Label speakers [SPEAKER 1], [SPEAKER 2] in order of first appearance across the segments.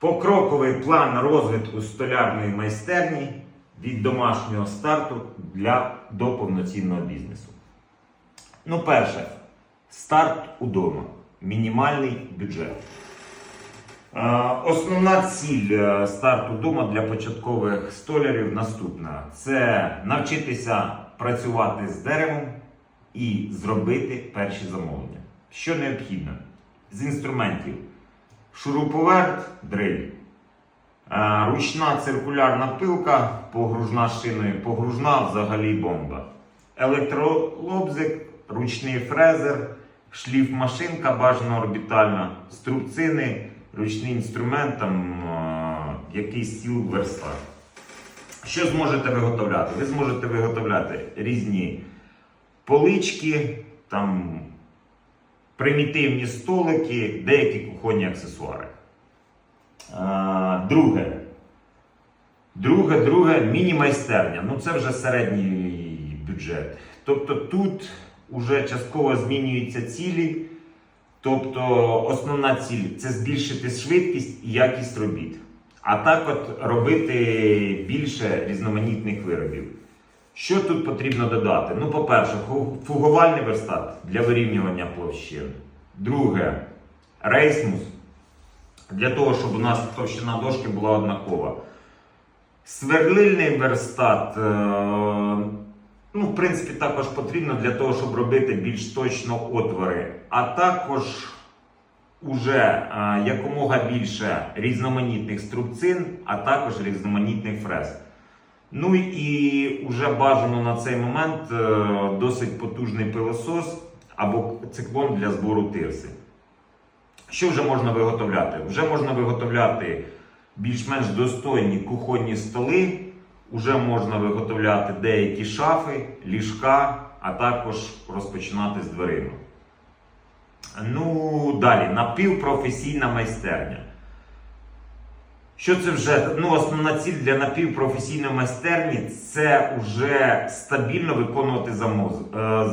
[SPEAKER 1] Покроковий план розвитку столярної майстерні від домашнього старту для до повноцінного бізнесу. Ну, перше, старт удома. Мінімальний бюджет. Е, Основна ціль е, старту вдома для початкових столярів наступна: це навчитися працювати з деревом і зробити перші замовлення. Що необхідно? З інструментів: шуруповерт, дриль, е, ручна циркулярна пилка, погружна шиною, погружна взагалі бомба, електролобзик, ручний фрезер, шліфмашинка бажано орбітальна, струбцини, ручний інструмент, там, е, якийсь стіл верстат. Що зможете виготовляти? Ви зможете виготовляти різні полички, там, примітивні столики, деякі кухонні аксесуари. Друге. Друге, друге, міні-майстерня. Ну це вже середній бюджет. Тобто тут вже частково змінюються цілі. Тобто основна ціль це збільшити швидкість і якість робіт. А так от робити більше різноманітних виробів. Що тут потрібно додати? Ну, по-перше, фугувальний верстат для вирівнювання площин. Друге, рейсмус для того, щоб у нас товщина дошки була однакова. Сверлильний верстат, е, ну, в принципі, також потрібно для того, щоб робити більш точно отвори. А також уже е, якомога більше різноманітних струбцин, а також різноманітних фрез. Ну і вже бажано на цей момент е, досить потужний пилосос або циклон для збору тирси. Що вже можна виготовляти? Вже можна виготовляти більш-менш достойні кухонні столи, вже можна виготовляти деякі шафи, ліжка, а також розпочинати з дверима. Ну, далі, напівпрофесійна майстерня. Що це вже? Ну, основна ціль для напівпрофесійної майстерні це вже стабільно виконувати е,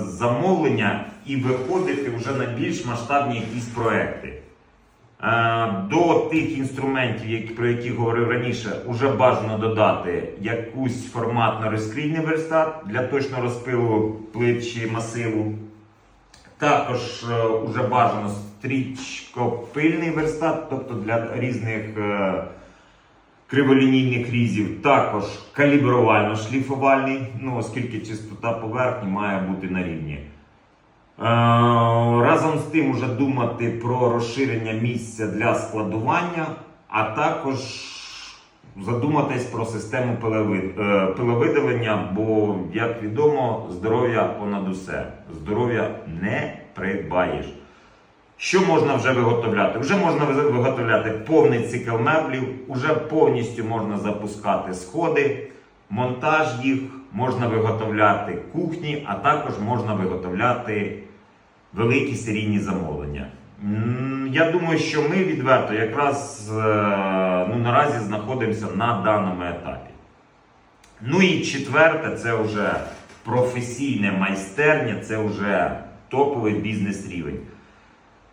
[SPEAKER 1] замовлення і виходити вже на більш масштабні якісь проекти. Е, До тих інструментів, про які говорив раніше, вже бажано додати якусь форматно-розкрійний верстат для точного розпилу плит чи масиву. Також е, уже бажано стрічкопильний верстат, тобто для різних е, криволінійних різів. Також калібрувально-шліфувальний, ну, оскільки чистота поверхні має бути на рівні. Е, Разом з тим уже думати про розширення місця для складування, а також задуматись про систему е, пиловидалення, бо, як відомо, здоров'я понад усе. Здоров'я не придбаєш. Що можна вже виготовляти? Вже можна виготовляти повний цикл меблів, вже повністю можна запускати сходи, монтаж їх, можна виготовляти кухні, а також можна виготовляти великі серійні замовлення. Я думаю, що ми відверто якраз е, ну, наразі знаходимося на даному етапі. Ну і четверте, це вже професійне майстерня, це вже топовий бізнес рівень.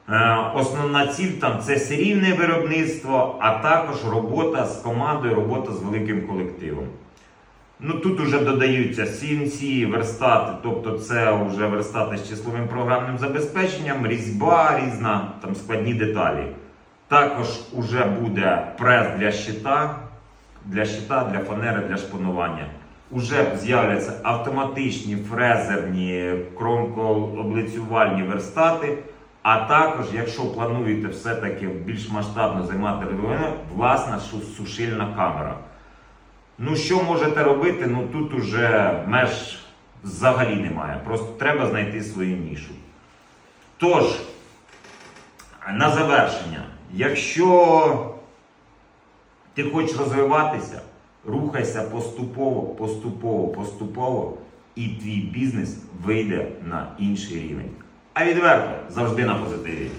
[SPEAKER 1] Е, Основна ціль там це серійне виробництво, а також робота з командою, робота з великим колективом. Ну тут вже додаються CNC, верстати, тобто це вже верстати з числовим програмним забезпеченням, різьба різна, там складні деталі. Також вже буде прес для щита, для щита, для фанери, для шпанування. Уже з'являться автоматичні фрезерні кромкооблицювальні верстати. А також, якщо плануєте все-таки більш масштабно займати регіони, власна сушильна камера. Ну, що можете робити? Ну тут уже меж взагалі немає. Просто треба знайти свою нішу. Тож, на завершення, якщо ти хочеш розвиватися, рухайся поступово, поступово, поступово, і твій бізнес вийде на інший рівень. А відверто завжди на позитиві.